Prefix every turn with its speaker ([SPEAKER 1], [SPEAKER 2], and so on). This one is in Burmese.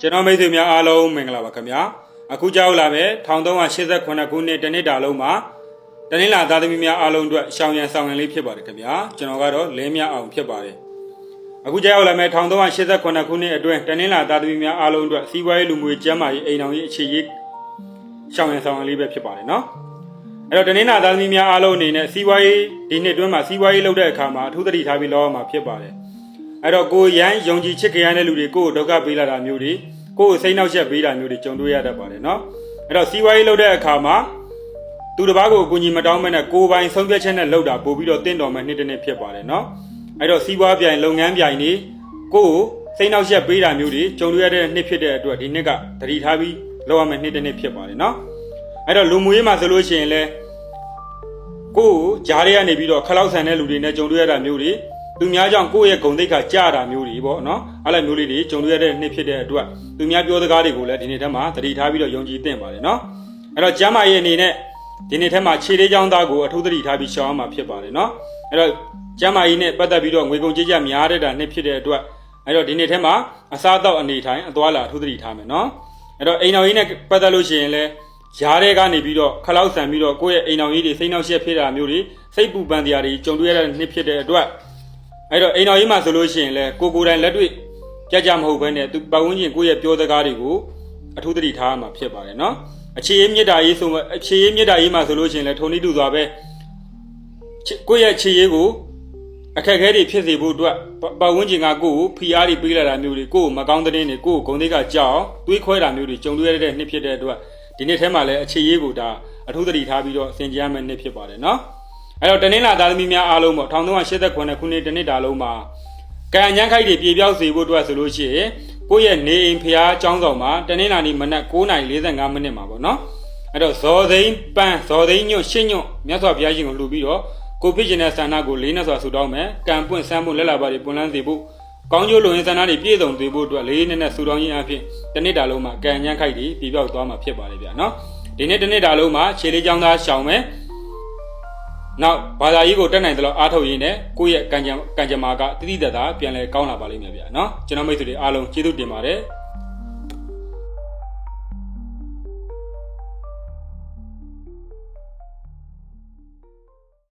[SPEAKER 1] ကျွန်တော်မိတ်ဆွေများအားလုံးမင်္ဂလာပါခင်ဗျာအခုကြောက်လာမယ်1389ခုနှစ်တနှစ်တာလုံးမှာတနင်္လာသားသမီးများအားလုံးအတွက်ရှောင်းရံဆောင်ရံလေးဖြစ်ပါတယ်ခင်ဗျာကျွန်တော်ကတော့လင်းမြအောင်ဖြစ်ပါတယ်အခုကြောက်လာမယ်1389ခုနှစ်အတွင်းတနင်္လာသားသမီးများအားလုံးအတွက်စီးပွားရေးလူမှုရေးကျန်းမာရေးအိမ်တော်ရေးအခြေရေးရှောင်းရံဆောင်ရံလေးပဲဖြစ်ပါတယ်နော် အဲ့တော့တနင်္လာသားသမီးများအားလုံးအနေနဲ့စီးပွားရေးဒီနှစ်အတွင်းမှာစီးပွားရေးလုပ်တဲ့အခါမှာအထူးသတိထားပြီးလုပ်ရမှာဖြစ်ပါတယ်အဲ့တော့ကိုရန်ယုံကြည်ချစ်ခင်ရတဲ့လူတွေကိုယ်ကိုဒုက္ခပေးလာတာမျိုးတွေကိုယ်ကိုစိတ်နှောက်ယှက်ပေးတာမျိုးတွေကြုံတွေ့ရတတ်ပါတယ်နော်အဲ့တော့စီးပွားရေးလုပ်တဲ့အခါမှာသူတစ်ပါးကိုအကူအညီမတောင်းမနဲ့ကိုယ်ပိုင်ဆုံးဖြတ်ချက်နဲ့လုပ်တာပို့ပြီးတော့တင့်တော်မဲ့နှစ်တစ်နှစ်ဖြစ်ပါတယ်နော်အဲ့တော့စီးပွားပြိုင်လုပ်ငန်းပြိုင်တွေကိုယ့်ကိုစိတ်နှောက်ယှက်ပေးတာမျိုးတွေကြုံတွေ့ရတဲ့နှစ်ဖြစ်တဲ့အတွက်ဒီနှစ်ကသတိထားပြီးလုပ်ရမယ့်နှစ်တစ်နှစ်ဖြစ်ပါတယ်နော်အဲ့တော့လူမှုရေးမှာဆိုလို့ရှိရင်လည်း ကိုယ့်ကိုဂျားရဲကနေပြီးတော့ခလောက်ဆန်တဲ့လူတွေနဲ့ကြုံတွေ့ရတာမျိုးတွေသူများကြောင့်ကိုယ့်ရဲ့ဂုံတိတ်ခါကြတာမျိုးတွေပေါ့နော်အဲ့လိုမျိုးလေးတွေကြုံတွေ့ရတဲ့နှစ်ဖြစ်တဲ့အတွက်သူများပြောစကားတွေကိုလည်းဒီနေ့ထဲမှာသတိထားပြီးတော့ယုံကြည်သင့်ပါတယ်နော်အဲ့တော့ကျမ်းမာရေးအနေနဲ့ဒီနေ့ထဲမှာခြေလေးချောင်းသားကိုအထူးသတိထားပြီးရှောင်အောင်မှာဖြစ်ပါတယ်နော်အဲ့တော့ကျမ်းမာရေးနဲ့ပတ်သက်ပြီးတော့ငွေကုန်ကြေးကျများတဲ့တာနှစ်ဖြစ်တဲ့အတွက်အဲ့တော့ဒီနေ့ထဲမှာအစားအသောက်အနေထိုင်အသွားလာအထူးသတိထားမယ်နော်အဲ့တော့အိမ်တော်ကြီးနဲ့ပတ်သက်လို့ရှိရင်လည်း ရားတဲ့ကနေပြီးတော့ခလောက်ဆန်ပြီးတော့ကိုယ့်ရဲ့အိမ်တော်ကြီးတွေစိတ်နှောက်ယှက်ဖြစ်တာမျိုးတွေစိတ်ပူပန်တရားတွေကြုံတွေ့ရတဲ့နှစ်ဖြစ်တဲ့အတွက်အဲ့တော့အိမ်တော်ကြီးမှာဆိုလို့ရှိရင်လဲကိုကိုယ်တိုင်လက်တွေ့ကြကြမဟုတ်ဘဲနဲ့သူပတ်ဝန်းကျင်ကိုယ့်ရဲ့ပြောစကားတွေကိုအထူးသတိထားရမှာဖြစ်ပါတယ်နော်အခြေရေးမြစ်တာရေးဆိုအခြေရေးမြစ်တာရေးမှာဆိုလို့ရှိရင်လဲထုံနည်းတူစွာပဲချစ်ကိုယ့်ရဲ့ခြေရေးကိုအခက်အခဲတွေဖြစ်စေဖို့အတွက်ပပတ်ဝန်းကျင်ကကိုယ့်ကိုဖိအားတွေပေးလာတာမျိုးတွေကိုယ့်ကိုမကောင်းတဲ့တဲ့တွေကိုယ့်ကိုဂုဏ်သိက္ခာကြောက်တွေးခွဲတာမျိုးတွေကြုံတွေ့ရတဲ့နှစ်ဖြစ်တဲ့အတွက် ဒီနေ့ထဲမှာလည်းအခြေရေးကိုဒါအထူးသတိထားပြီးတော့စင်ကြရမယ့်နှစ်ဖြစ်ပါတယ်နော်အဲ့တော့တနင်္လာသားသမီးများအားလုံးပေါ့1389ခုနှစ်တနှစ်တာလုံးမှာကံညန်းခိုက်တွေပြေပြောက်စေဖို့အတွက်ဆိုလို့ရှိရင်ကိုယ့်ရဲ့နေအိမ်ဖျားကျောင်းဆောင်မှာတနင်္လာနေ့မနက်9:45မိနစ်မှာပေါ့နော်အဲ့တော့ဇော်သိန်းပန်းဇော်သိန်းညွတ်ရှင်းညွတ်မြတ်စွာဘုရားရှင်ကိုလှူပြီးတော့ကိုဖြစ်ကျင်တဲ့ဆန္ဒကိုလေးနဲ့စွာဆူတောင်းမယ်ကံပွင့်ဆန်းဖို့လက်လာပါတွေပွင့်လန်းစေဖို့ ကောင်းကျိုးလိုရင်းဆန္ဒတွေပြည့်စုံစေဖို့အတွက်လေးနဲ့နဲ့ဆူတောင်းရင်းအဖြစ်တနေ့တာလုံးမှာကံညန်းခိုက်တွေပြေပြောက်သွားမှာဖြစ်ပါတယ်ဗျာနော်ဒီနေ့တနေ့တာလုံးမှာခြေလေးချောင်းသားရှောင်မယ်နောက်ဘာသာရေးကိုတက်နိုင်တယ်လို့အားထုတ်ရင်းနဲ့ကိုယ့်ရဲ့ကံကြံကံကြမ္မာကတိတိတတ်တာပြန်လဲကောင်းလာပါလိမ့်မယ်ဗျာနော်ကျွန်တော်မိတ်ဆွေတွေအားလုံးကျေးဇူးတင်ပါတယ်